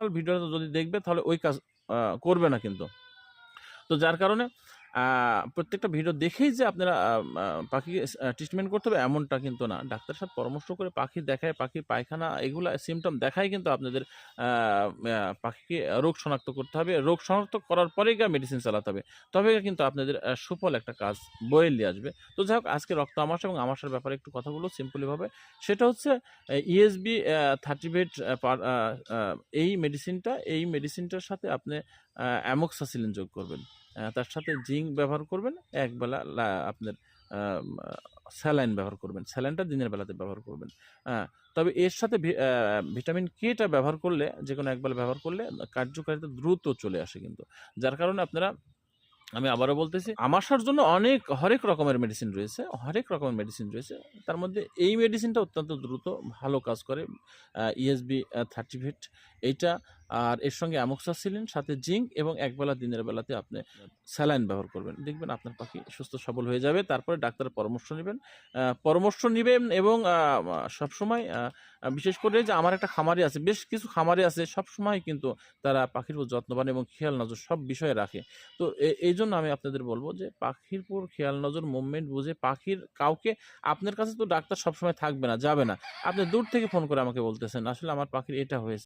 ভিডিওটা যদি দেখবে তাহলে ওই কাজ করবে না কিন্তু। তো যার কারণে প্রত্যেকটা ভিডিও দেখেই যে আপনারা পাখিকে ট্রিটমেন্ট করতে হবে এমনটা কিন্তু না। ডাক্তারের সাথে পরামর্শ করে পাখি দেখায়, পাখির পায়খানা এগুলো সিমটম দেখায় কিন্তু আপনাদের পাখিকে রোগ শনাক্ত করতে হবে। রোগ শনাক্ত করার পরেই গিয়ে মেডিসিন চালাতে হবে। তবে কিন্তু আপনাদের সুফল একটা কাজ বয়ে নিয়ে আসবে। তো যাই হোক আজকে রক্ত আমাশা এবং আমাশার ব্যাপারে একটু কথা বলব সিম্পলিভাবে সেটা হচ্ছে ইএসবি আ 30 ভেট পার আ আ এই মেডিসিনটা এই মেডিসিনটার সাথে আপনি অ্যামোক্সাসিলিন যোগ করবেন। তার সাথে জিঙ্ক ব্যবহার করবেন। একবেলা আপনার স্যালাইন ব্যবহার করবেন। স্যালাইনটা দিনের বেলাতে ব্যবহার করবেন। তবে এর সাথে ভিটামিন কেটা ব্যবহার করলে, যেকোনো একবেলা ব্যবহার করলে কার্যকারিতা দ্রুত চলে আসে কিন্তু। যার কারণে আপনারা, আমি আবারও বলতেছি আমাশার জন্য অনেক, হরেক রকমের মেডিসিন রয়েছে। হরেক রকমের মেডিসিন রয়েছে। তার মধ্যে এই মেডিসিনটা অত্যন্ত দ্রুত, ভালো কাজ করে। ইএসবি আ 30 ভেট এইটা আর এর সঙ্গে অ্যামোক্সাসিলিন সাথে জিঙ্ক এবং একবেলা দিনের বেলাতে আপনি স্যালাইন ব্যবহার করবেন। দেখবেন আপনার পাখি সুস্থ সবল হয়ে যাবে। তারপরে ডাক্তারের পরামর্শ নেবেন পরামর্শ নেবেন এবং সবসময় বিশেষ করে যে আমার একটা খামারি আছে, বেশ কিছু খামারি আছে সবসময় কিন্তু তারা পাখির উপর যত্নবান এবং খেয়াল নজর সব বিষয়ে রাখে। তো এই জন্য আমি আপনাদের বলব যে পাখির উপর খেয়াল নজর মুভমেন্ট বুঝে পাখির কাউকে আপনার কাছে তো ডাক্তার সবসময় থাকবে না, যাবে না। আপনি দূর থেকে ফোন করে আমাকে বলতেছেন, আসলে আমার পাখির এটা হয়েছে।